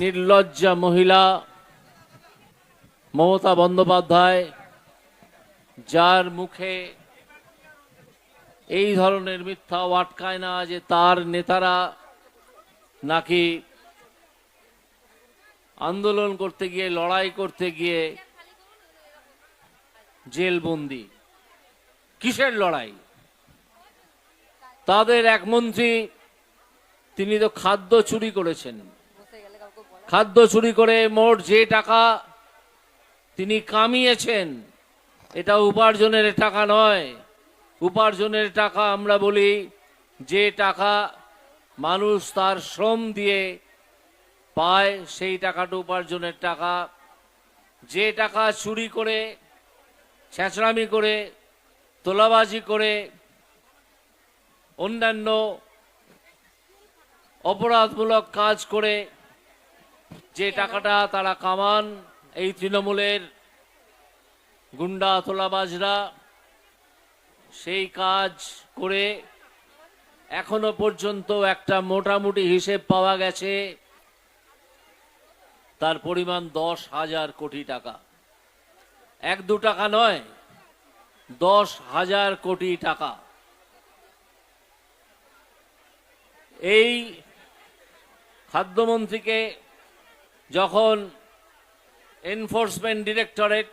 নির্লজ্জা মহিলা মমতা বন্দ্যোপাধ্যায়, যার মুখে এই ধরনের মিথ্যা আটকায় না যে তার নেতারা নাকি আন্দোলন করতে গিয়ে, লড়াই করতে গিয়ে জেলবন্দি। কিসের লড়াই? তাদের এক মন্ত্রী, তিনি তো খাদ্য চুরি করেছেন। খাদ্য চুরি করে মোট যে টাকা তিনি কামিয়েছেন, এটা উপার্জনের টাকা নয়। উপার্জনের টাকা আমরা বলি যে টাকা মানুষ তার শ্রম দিয়ে পায়, সেই টাকাটা উপার্জনের টাকা। যে টাকা চুরি করে, ছেঁচড়ামি করে, তোলাবাজি করে, অন্যান্য অপরাধমূলক কাজ করে যে টাকাটা তারা কামান, এই তৃণমূলের গুন্ডা, তোলাবাজরা, সেই কাজ করে এখনও পর্যন্ত একটা মোটামুটি হিসেব পাওয়া গেছে। তার পরিমাণ দশ হাজার কোটি টাকা। এক দু টাকা নয়, দশ হাজার কোটি টাকা। এই খাদ্যমন্ত্রীকে যখন এনফোর্সমেন্ট ডিরেক্টরেট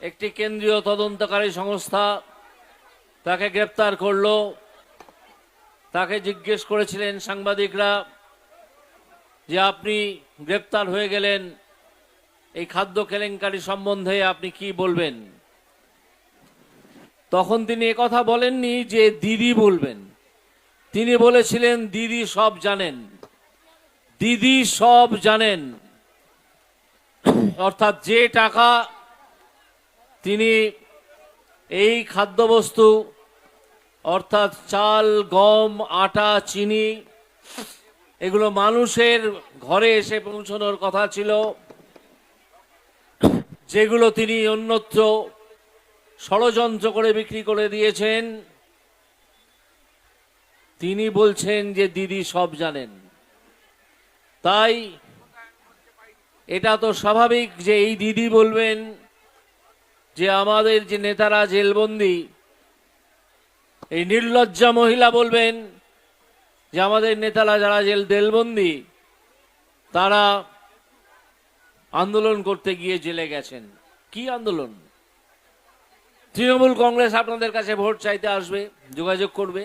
একটি কেন্দ্রীয় তদন্তকারী সংস্থা তাকে গ্রেপ্তার করল, তাকে জিজ্ঞেস করেছিলেন সাংবাদিকরা যে আপনি গ্রেপ্তার হয়ে গেলেন, এই খাদ্য কেলেঙ্কারি সম্বন্ধে আপনি কি বলবেন? তখন তিনি কথা বলেননি যে দিদি বলবেন। তিনি বলেছিলেন, দিদি সব জানেন। দিদি সব জানেন। অর্থাৎ যে টাকা তিনি এই খাদ্যবস্তু, অর্থাৎ চাল, গম, আটা, চিনি, এগুলো মানুষের ঘরে এসে পৌঁছানোর কথা ছিল। যেগুলো তিনি অন্যত্র ষড়যন্ত্র করে বিক্রি করে দিয়েছেন। তিনি বলছেন যে দিদি সব জানেন। তাই এটা তো স্বাভাবিক যে এই দিদি বলবেন যে আমাদের যে নেতারা জেলবন্দি, এই নির্লজ্জা মহিলা বলবেন যে আমাদের নেতারা যারা জেল জেলবন্দি তারা আন্দোলন করতে গিয়ে জেলে গেছেন। কি আন্দোলন? তৃণমূল কংগ্রেস আপনাদের কাছে ভোট চাইতে আসবে, যোগাযোগ করবে।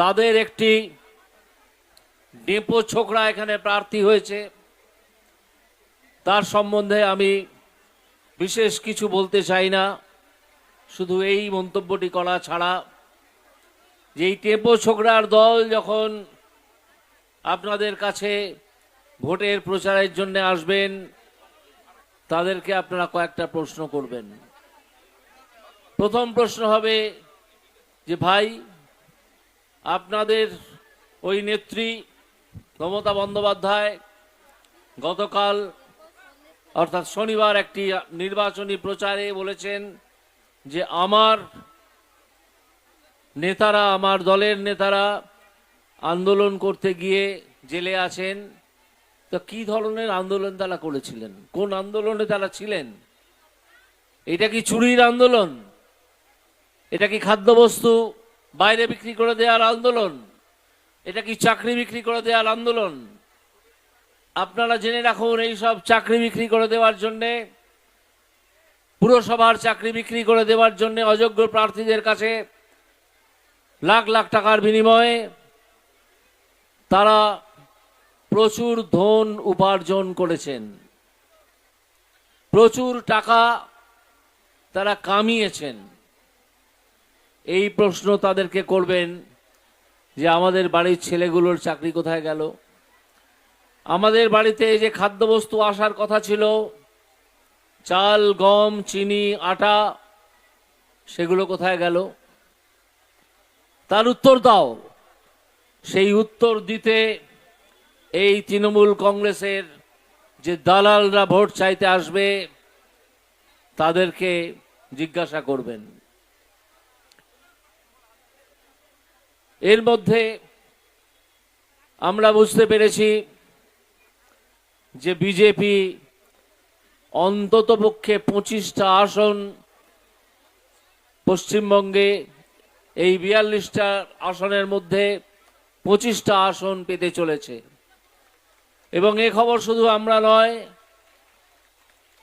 তাদের একটি ডেপো ছোকরা এখানে প্রার্থী হয়েছে। তার সম্বন্ধে আমি বিশেষ কিছু বলতে চাই না। শুধু এই মন্তব্যটি করা ছাড়া যে এই টেপো ছোকরার দল যখন আপনাদের কাছে ভোটের প্রচারের জন্য আসবেন, তাদেরকে আপনারা কয়েকটা প্রশ্ন করবেন। প্রথম প্রশ্ন হবে যে, ভাই, আপনাদের ওই নেত্রী মমতা বন্দ্যোপাধ্যায় গতকাল, অর্থাৎ শনিবার একটি নির্বাচনী প্রচারে বলেছেন যে আমার নেতারা, আমার দলের নেতারা আন্দোলন করতে গিয়ে জেলে আছেন। তো কি ধরনের আন্দোলন তারা করেছিলেন? কোন আন্দোলনে তারা ছিলেন? এটা কি চুরির আন্দোলন? এটা কি খাদ্যবস্তু বাইরে বিক্রি করে দেওয়ার আন্দোলন? এটা কি চাকরি বিক্রি করে দেওয়ার আন্দোলন? আপনারা জেনে রাখুন, এই সব চাকরি বিক্রি করে দেওয়ার জন্যে, পুরসভার চাকরি বিক্রি করে দেওয়ার জন্য অযোগ্য প্রার্থীদের কাছে লাখ লাখ টাকার বিনিময়ে তারা প্রচুর ধন উপার্জন করেছেন। প্রচুর টাকা তারা কামিয়েছেন। এই প্রশ্ন তাদেরকে করবেন যে আমাদের বাড়ির ছেলেগুলোর চাকরি কোথায় গেল? আমাদের বাড়িতে যে খাদ্যবস্তু আসার কথা ছিল, চাল, গম, চিনি, আটা, সেগুলো কোথায় গেল? তার উত্তর দাও। সেই উত্তর দিতে এই তৃণমূল কংগ্রেসের যে দালালরা ভোট চাইতে আসবে, তাদেরকে জিজ্ঞাসা করবেন। এর মধ্যে আমরা বুঝতে পেরেছি যে বিজেপি অন্ততপক্ষে পঁচিশটা আসন পশ্চিমবঙ্গে এই বিয়াল্লিশটা আসনের মধ্যে পঁচিশটা আসন পেতে চলেছে। এবং এ খবর শুধু আমরা নয়,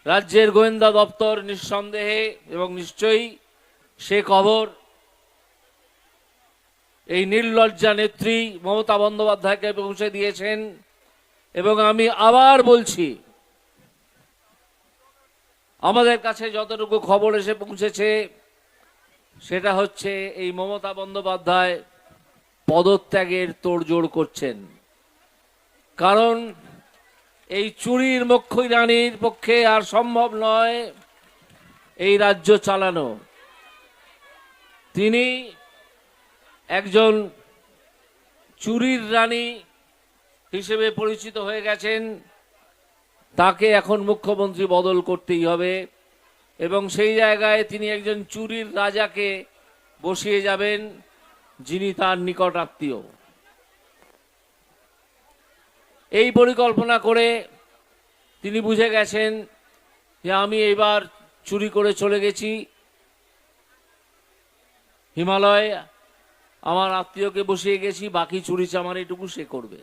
রাজ্যের গোয়েন্দা দপ্তর নিঃসন্দেহে এবং নিশ্চয়ই সে খবর এই নির্লজ্জা নেত্রী মমতা বন্দ্যোপাধ্যায়কে পৌঁছে দিয়েছেন এবং আমি আবার বলছি, আমাদের কাছে যতটুকু খবর এসে পৌঁছেছে, সেটা হচ্ছে এই মমতা বন্দ্যোপাধ্যায় পদত্যাগের তোড়জোড় করছেন। কারণ এই চুরির মুখ্য রানীর পক্ষে আর সম্ভব নয় এই রাজ্য চালানো। তিনি একজন চুরির রানী হিসেবে পরিচিত হয়ে গেছেন। তাকে এখন মুখ্যমন্ত্রী বদল করতেই হবে এবং সেই জায়গায় তিনি একজন চুরির রাজাকে বসিয়ে যাবেন, যিনি তার নিকট আত্মীয়। এই পরিকল্পনা করে তিনি বুঝে গেছেন যে আমি এবার চুরি করে চলে গেছি। হিমালয় আমার আত্মীয়কে বসিয়ে গেছি বাকি চুরি চামার এটুকু সে করবে।